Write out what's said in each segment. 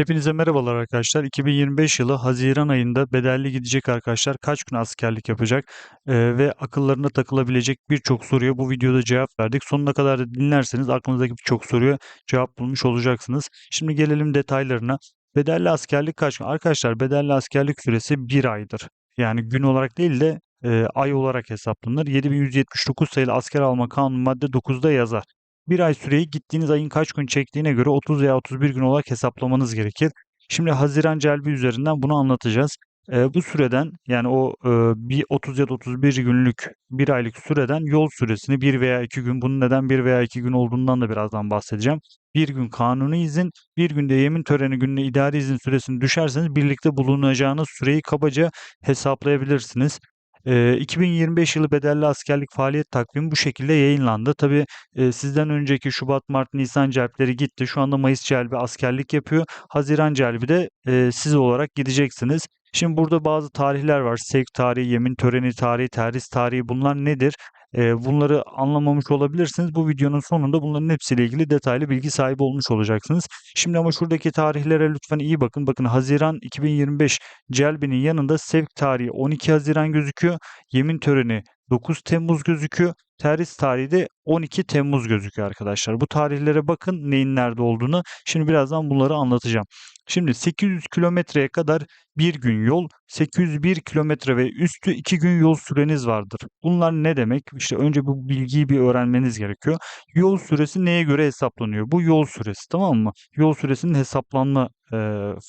Hepinize merhabalar arkadaşlar. 2025 yılı Haziran ayında bedelli gidecek arkadaşlar kaç gün askerlik yapacak Ee, ve akıllarına takılabilecek birçok soruya bu videoda cevap verdik. Sonuna kadar da dinlerseniz aklınızdaki birçok soruya cevap bulmuş olacaksınız. Şimdi gelelim detaylarına. Bedelli askerlik kaç gün? Arkadaşlar bedelli askerlik süresi bir aydır. Yani gün olarak değil de e, ay olarak hesaplanır. 7179 sayılı asker alma kanunu madde 9'da yazar. Bir ay süreyi gittiğiniz ayın kaç gün çektiğine göre 30 veya 31 gün olarak hesaplamanız gerekir. Şimdi Haziran celbi üzerinden bunu anlatacağız. Ee, bu süreden yani o e, bir 30 ya da 31 günlük bir aylık süreden yol süresini bir veya iki gün bunun neden bir veya iki gün olduğundan da birazdan bahsedeceğim. Bir gün kanuni izin, bir günde yemin töreni gününe idari izin süresini düşerseniz birlikte bulunacağınız süreyi kabaca hesaplayabilirsiniz. Eee, 2025 yılı bedelli askerlik faaliyet takvimi bu şekilde yayınlandı. Tabii e, sizden önceki Şubat, Mart, Nisan celpleri gitti. Şu anda Mayıs celbi askerlik yapıyor. Haziran celbi de e, siz olarak gideceksiniz. Şimdi burada bazı tarihler var. Sevk tarihi, yemin töreni tarihi, terhis tarihi bunlar nedir? E, bunları anlamamış olabilirsiniz. Bu videonun sonunda bunların hepsiyle ilgili detaylı bilgi sahibi olmuş olacaksınız. Şimdi ama şuradaki tarihlere lütfen iyi bakın. Bakın Haziran 2025 celbinin yanında sevk tarihi 12 Haziran gözüküyor. Yemin töreni 9 Temmuz gözüküyor. Terhis tarihi de 12 Temmuz gözüküyor arkadaşlar. Bu tarihlere bakın neyin nerede olduğunu. Şimdi birazdan bunları anlatacağım. Şimdi 800 kilometreye kadar bir gün yol, 801 kilometre ve üstü iki gün yol süreniz vardır. Bunlar ne demek? İşte önce bu bilgiyi bir öğrenmeniz gerekiyor. Yol süresi neye göre hesaplanıyor? Bu yol süresi tamam mı? Yol süresinin hesaplanma e,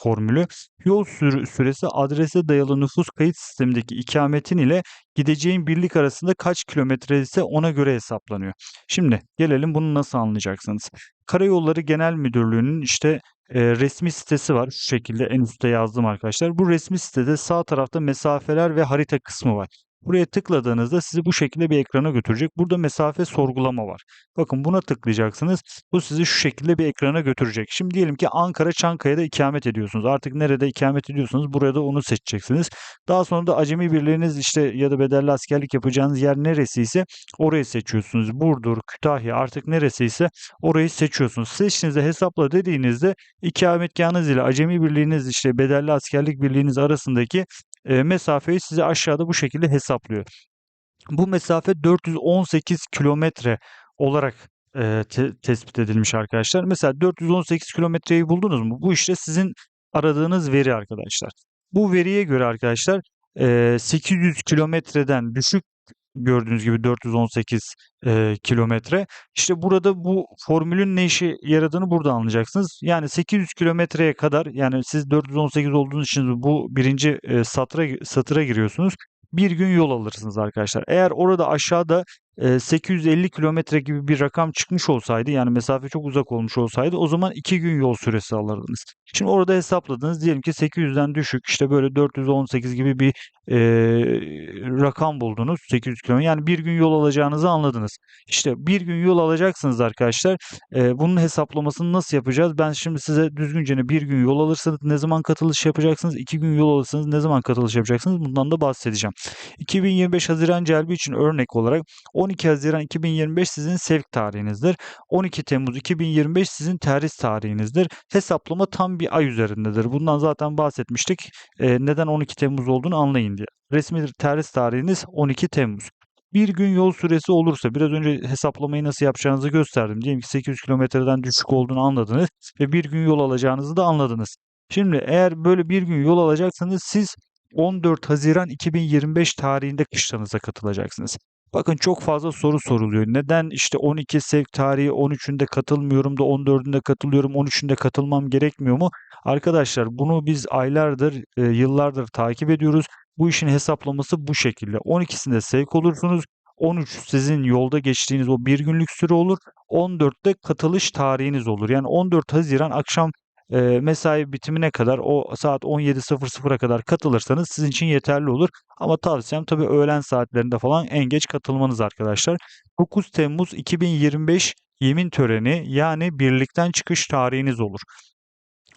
formülü. Yol sür- süresi adrese dayalı nüfus kayıt sistemindeki ikametin ile gideceğin birlik arasında kaç kilometre ise ona göre hesaplanıyor. Şimdi gelelim bunu nasıl anlayacaksınız. Karayolları Genel Müdürlüğü'nün işte e, resmi sitesi var. Şu şekilde en üstte yazdım arkadaşlar. Bu resmi sitede sağ tarafta mesafeler ve harita kısmı var. Buraya tıkladığınızda sizi bu şekilde bir ekrana götürecek. Burada mesafe sorgulama var. Bakın buna tıklayacaksınız. Bu sizi şu şekilde bir ekrana götürecek. Şimdi diyelim ki Ankara Çankaya'da ikamet ediyorsunuz. Artık nerede ikamet ediyorsanız burada onu seçeceksiniz. Daha sonra da acemi birliğiniz işte ya da bedelli askerlik yapacağınız yer neresiyse orayı seçiyorsunuz. Burdur, Kütahya artık neresiyse orayı seçiyorsunuz. Seçtiğinizde hesapla dediğinizde ikametgahınız ile acemi birliğiniz işte bedelli askerlik birliğiniz arasındaki e, mesafeyi size aşağıda bu şekilde hesaplıyor. Bu mesafe 418 kilometre olarak e, te- tespit edilmiş arkadaşlar. Mesela 418 kilometreyi buldunuz mu? Bu işte sizin aradığınız veri arkadaşlar. Bu veriye göre arkadaşlar e, 800 kilometreden düşük gördüğünüz gibi 418 e, kilometre. İşte burada bu formülün ne işe yaradığını burada anlayacaksınız. Yani 800 kilometreye kadar yani siz 418 olduğunuz için bu birinci e, satıra, satıra giriyorsunuz. Bir gün yol alırsınız arkadaşlar. Eğer orada aşağıda 850 kilometre gibi bir rakam çıkmış olsaydı yani mesafe çok uzak olmuş olsaydı o zaman 2 gün yol süresi alırdınız. Şimdi orada hesapladınız diyelim ki 800'den düşük işte böyle 418 gibi bir e, rakam buldunuz 800 kilometre yani bir gün yol alacağınızı anladınız. İşte bir gün yol alacaksınız arkadaşlar. E, bunun hesaplamasını nasıl yapacağız? Ben şimdi size düzgünce bir gün yol alırsanız ne zaman katılış yapacaksınız? iki gün yol alırsanız ne zaman katılış yapacaksınız? Bundan da bahsedeceğim. 2025 Haziran celbi için örnek olarak 12 Haziran 2025 sizin sevk tarihinizdir. 12 Temmuz 2025 sizin terhis tarihinizdir. Hesaplama tam bir ay üzerindedir. Bundan zaten bahsetmiştik. E, neden 12 Temmuz olduğunu anlayın diye. Resmi terhis tarihiniz 12 Temmuz. Bir gün yol süresi olursa biraz önce hesaplamayı nasıl yapacağınızı gösterdim. Diyelim ki 800 kilometreden düşük olduğunu anladınız ve bir gün yol alacağınızı da anladınız. Şimdi eğer böyle bir gün yol alacaksanız siz 14 Haziran 2025 tarihinde kışlanıza katılacaksınız. Bakın çok fazla soru soruluyor. Neden işte 12 sevk tarihi 13'ünde katılmıyorum da 14'ünde katılıyorum 13'ünde katılmam gerekmiyor mu? Arkadaşlar bunu biz aylardır, e, yıllardır takip ediyoruz. Bu işin hesaplaması bu şekilde. 12'sinde sevk olursunuz. 13 sizin yolda geçtiğiniz o bir günlük süre olur. 14'te katılış tarihiniz olur. Yani 14 Haziran akşam e, mesai bitimine kadar o saat 17.00'a kadar katılırsanız sizin için yeterli olur. Ama tavsiyem tabii öğlen saatlerinde falan en geç katılmanız arkadaşlar. 9 Temmuz 2025 yemin töreni yani birlikten çıkış tarihiniz olur.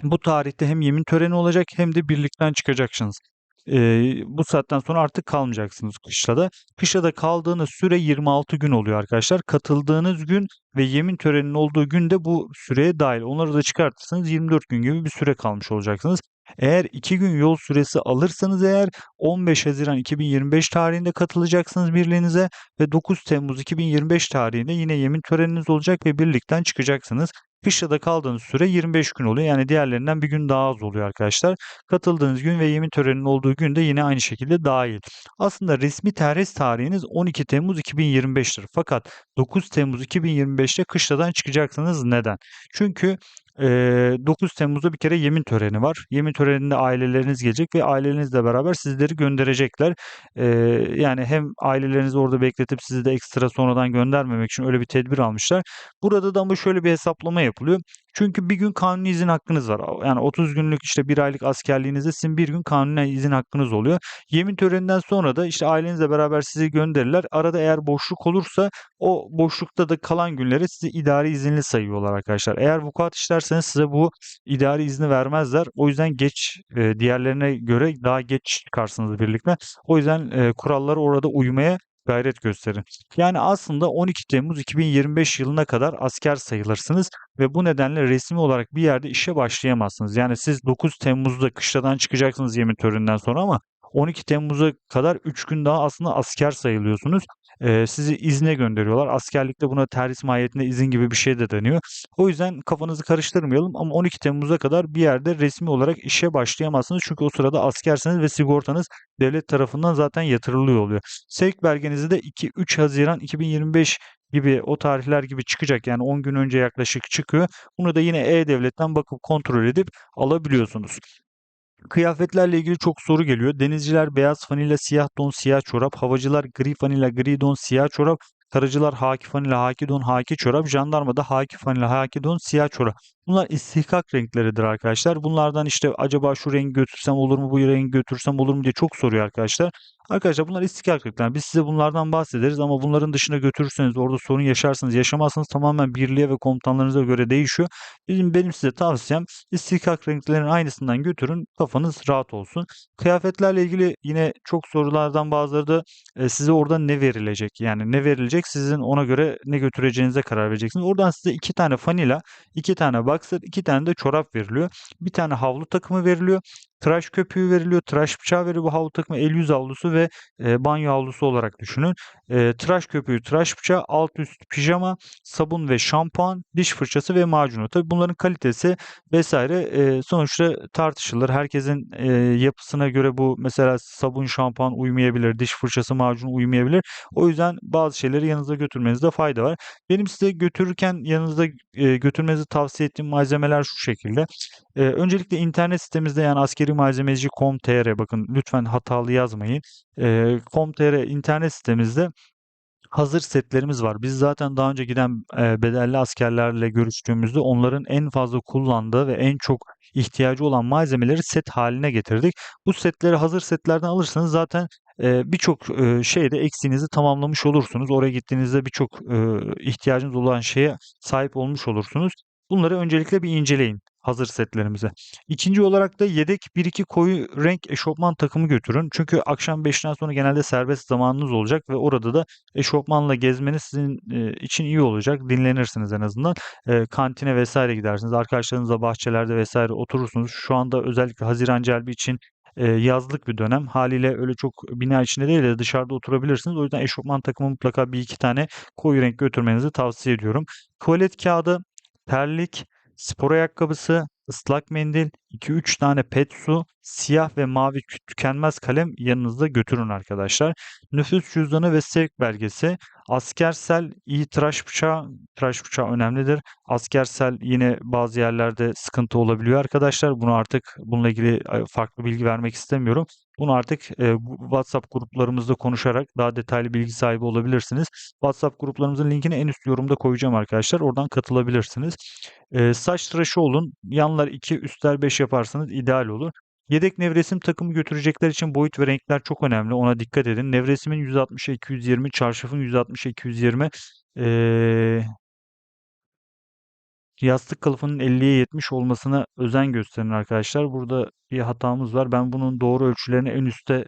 Bu tarihte hem yemin töreni olacak hem de birlikten çıkacaksınız. Eee, bu saatten sonra artık kalmayacaksınız kışlada. Kışlada kaldığınız süre 26 gün oluyor arkadaşlar. Katıldığınız gün ve yemin töreninin olduğu gün de bu süreye dahil. Onları da çıkartırsanız 24 gün gibi bir süre kalmış olacaksınız. Eğer 2 gün yol süresi alırsanız eğer 15 Haziran 2025 tarihinde katılacaksınız birliğinize ve 9 Temmuz 2025 tarihinde yine yemin töreniniz olacak ve birlikten çıkacaksınız. Kışlada kaldığınız süre 25 gün oluyor. Yani diğerlerinden bir gün daha az oluyor arkadaşlar. Katıldığınız gün ve yemin töreninin olduğu gün de yine aynı şekilde dahil. Aslında resmi terhis tarihiniz 12 Temmuz 2025'tir. Fakat 9 Temmuz 2025'te kışladan çıkacaksınız. Neden? Çünkü 9 Temmuz'da bir kere yemin töreni var. Yemin töreninde aileleriniz gelecek ve ailelerinizle beraber sizleri gönderecekler. Yani hem ailelerinizi orada bekletip sizi de ekstra sonradan göndermemek için öyle bir tedbir almışlar. Burada da ama şöyle bir hesaplama yapılıyor. Çünkü bir gün kanuni izin hakkınız var. Yani 30 günlük işte bir aylık askerliğinizde sizin bir gün kanuni izin hakkınız oluyor. Yemin töreninden sonra da işte ailenizle beraber sizi gönderirler. Arada eğer boşluk olursa o boşlukta da kalan günleri sizi idari izinli sayıyorlar arkadaşlar. Eğer vukuat işlerseniz size bu idari izni vermezler. O yüzden geç e, diğerlerine göre daha geç çıkarsınız birlikte. O yüzden e, kurallara orada uymaya gayret gösterin. Yani aslında 12 Temmuz 2025 yılına kadar asker sayılırsınız ve bu nedenle resmi olarak bir yerde işe başlayamazsınız. Yani siz 9 Temmuz'da kışladan çıkacaksınız yemin töreninden sonra ama 12 Temmuz'a kadar 3 gün daha aslında asker sayılıyorsunuz. Ee, sizi izne gönderiyorlar. Askerlikte buna terhis mahiyetinde izin gibi bir şey de deniyor. O yüzden kafanızı karıştırmayalım ama 12 Temmuz'a kadar bir yerde resmi olarak işe başlayamazsınız. Çünkü o sırada askersiniz ve sigortanız devlet tarafından zaten yatırılıyor oluyor. Sevk belgenizi de 2-3 Haziran 2025 gibi o tarihler gibi çıkacak. Yani 10 gün önce yaklaşık çıkıyor. Bunu da yine E-Devlet'ten bakıp kontrol edip alabiliyorsunuz. Kıyafetlerle ilgili çok soru geliyor. Denizciler beyaz fanila, siyah don, siyah çorap. Havacılar gri fanila, gri don, siyah çorap. Karıcılar haki fanila, haki don, haki çorap. Jandarma da haki fanila, haki don, siyah çorap. Bunlar istihkak renkleridir arkadaşlar. Bunlardan işte acaba şu rengi götürsem olur mu, bu rengi götürsem olur mu diye çok soruyor arkadaşlar. Arkadaşlar bunlar istihkak renkler. Biz size bunlardan bahsederiz ama bunların dışına götürürseniz orada sorun yaşarsınız. Yaşamazsanız tamamen birliğe ve komutanlarınıza göre değişiyor. Bizim benim size tavsiyem istihkak renklerin aynısından götürün. Kafanız rahat olsun. Kıyafetlerle ilgili yine çok sorulardan bazıları da e, size orada ne verilecek? Yani ne verilecek? Sizin ona göre ne götüreceğinize karar vereceksiniz. Oradan size iki tane fanila, iki tane boxer, iki tane de çorap veriliyor. Bir tane havlu takımı veriliyor. Tıraş köpüğü veriliyor, tıraş bıçağı veriliyor. Bu havlu takımı el yüz havlusu ve e, banyo havlusu olarak düşünün. E, tıraş köpüğü, tıraş bıçağı, alt üst pijama, sabun ve şampuan, diş fırçası ve macunu. Tabii bunların kalitesi vesaire e, sonuçta tartışılır. Herkesin e, yapısına göre bu mesela sabun, şampuan uymayabilir, diş fırçası, macun uymayabilir. O yüzden bazı şeyleri yanınızda götürmenizde fayda var. Benim size götürürken yanınızda e, götürmenizi tavsiye ettiğim malzemeler şu şekilde. E, öncelikle internet sitemizde yani askeri malzemeci.com.tr bakın lütfen hatalı yazmayın. E, .com.tr internet sitemizde hazır setlerimiz var. Biz zaten daha önce giden e, bedelli askerlerle görüştüğümüzde onların en fazla kullandığı ve en çok ihtiyacı olan malzemeleri set haline getirdik. Bu setleri hazır setlerden alırsanız zaten e, birçok e, şeyde eksiğinizi tamamlamış olursunuz. Oraya gittiğinizde birçok ihtiyacınız olan şeye sahip olmuş olursunuz. Bunları öncelikle bir inceleyin hazır setlerimize. İkinci olarak da yedek 1-2 koyu renk eşofman takımı götürün. Çünkü akşam 5'ten sonra genelde serbest zamanınız olacak ve orada da eşofmanla gezmeniz sizin e, için iyi olacak. Dinlenirsiniz en azından. E, kantine vesaire gidersiniz. Arkadaşlarınızla bahçelerde vesaire oturursunuz. Şu anda özellikle Haziran Celbi için e, yazlık bir dönem. Haliyle öyle çok bina içinde değil de dışarıda oturabilirsiniz. O yüzden eşofman takımı mutlaka bir iki tane koyu renk götürmenizi tavsiye ediyorum. Tuvalet kağıdı, terlik, spor ayakkabısı, ıslak mendil, 2-3 tane pet su, siyah ve mavi tükenmez kalem yanınızda götürün arkadaşlar. Nüfus cüzdanı ve sevk belgesi, askersel iyi tıraş bıçağı, tıraş bıçağı önemlidir. Askersel yine bazı yerlerde sıkıntı olabiliyor arkadaşlar. Bunu artık bununla ilgili farklı bilgi vermek istemiyorum. Bunu artık e, WhatsApp gruplarımızda konuşarak daha detaylı bilgi sahibi olabilirsiniz. WhatsApp gruplarımızın linkini en üst yorumda koyacağım arkadaşlar. Oradan katılabilirsiniz. E, saç tıraşı olun. Yanlar 2, üstler 5 yaparsanız ideal olur. Yedek nevresim takımı götürecekler için boyut ve renkler çok önemli. Ona dikkat edin. Nevresimin 160'a 220, çarşafın 160'a 220. Ee, yastık kılıfının 50'ye 70 olmasına özen gösterin arkadaşlar. Burada bir hatamız var. Ben bunun doğru ölçülerini en üstte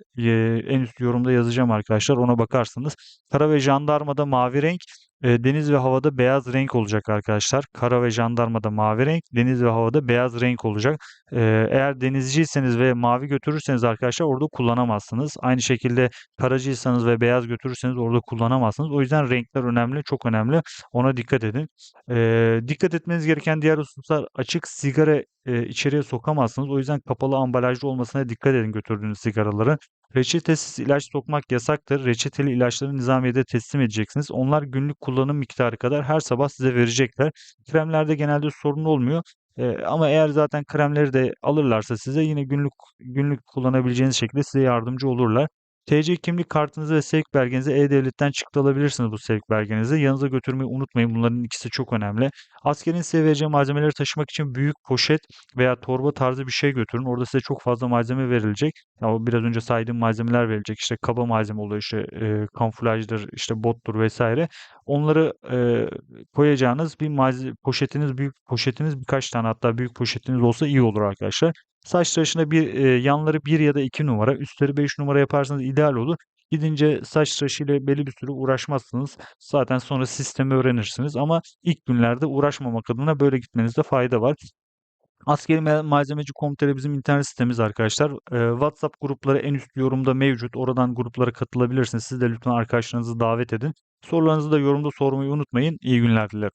en üst yorumda yazacağım arkadaşlar. Ona bakarsınız. Kara ve jandarmada mavi renk, e, deniz ve havada beyaz renk olacak arkadaşlar. Kara ve jandarmada mavi renk, deniz ve havada beyaz renk olacak. E, eğer denizciyseniz ve mavi götürürseniz arkadaşlar orada kullanamazsınız. Aynı şekilde karacıysanız ve beyaz götürürseniz orada kullanamazsınız. O yüzden renkler önemli, çok önemli. Ona dikkat edin. Ee, dikkat etmeniz gereken diğer hususlar açık sigara e, içeriye sokamazsınız. O yüzden kapalı ambalajlı olmasına dikkat edin götürdüğünüz sigaraların. Reçetesiz ilaç sokmak yasaktır. Reçeteli ilaçları nizamiyede teslim edeceksiniz. Onlar günlük kullanım miktarı kadar her sabah size verecekler. Kremlerde genelde sorun olmuyor. Ee, ama eğer zaten kremleri de alırlarsa size yine günlük günlük kullanabileceğiniz şekilde size yardımcı olurlar. TC kimlik kartınızı ve sevk belgenizi E-Devlet'ten çıktı alabilirsiniz bu sevk belgenizi. Yanınıza götürmeyi unutmayın. Bunların ikisi çok önemli. Askerin size vereceği malzemeleri taşımak için büyük poşet veya torba tarzı bir şey götürün. Orada size çok fazla malzeme verilecek. O biraz önce saydığım malzemeler verilecek. İşte kaba malzeme oluyor, işte e, kamuflajdır, işte bottur vesaire. Onları e, koyacağınız bir malzeme poşetiniz, büyük poşetiniz birkaç tane hatta büyük poşetiniz olsa iyi olur arkadaşlar. Saç tıraşına bir e, yanları 1 ya da 2 numara, üstleri 5 numara yaparsanız ideal olur. Gidince saç tıraşı ile belli bir süre uğraşmazsınız. Zaten sonra sistemi öğrenirsiniz ama ilk günlerde uğraşmamak adına böyle gitmenizde fayda var. Askeri ma- malzemeci komiteri bizim internet sitemiz arkadaşlar. Ee, WhatsApp grupları en üst yorumda mevcut. Oradan gruplara katılabilirsiniz. Siz de lütfen arkadaşlarınızı davet edin. Sorularınızı da yorumda sormayı unutmayın. İyi günler dilerim.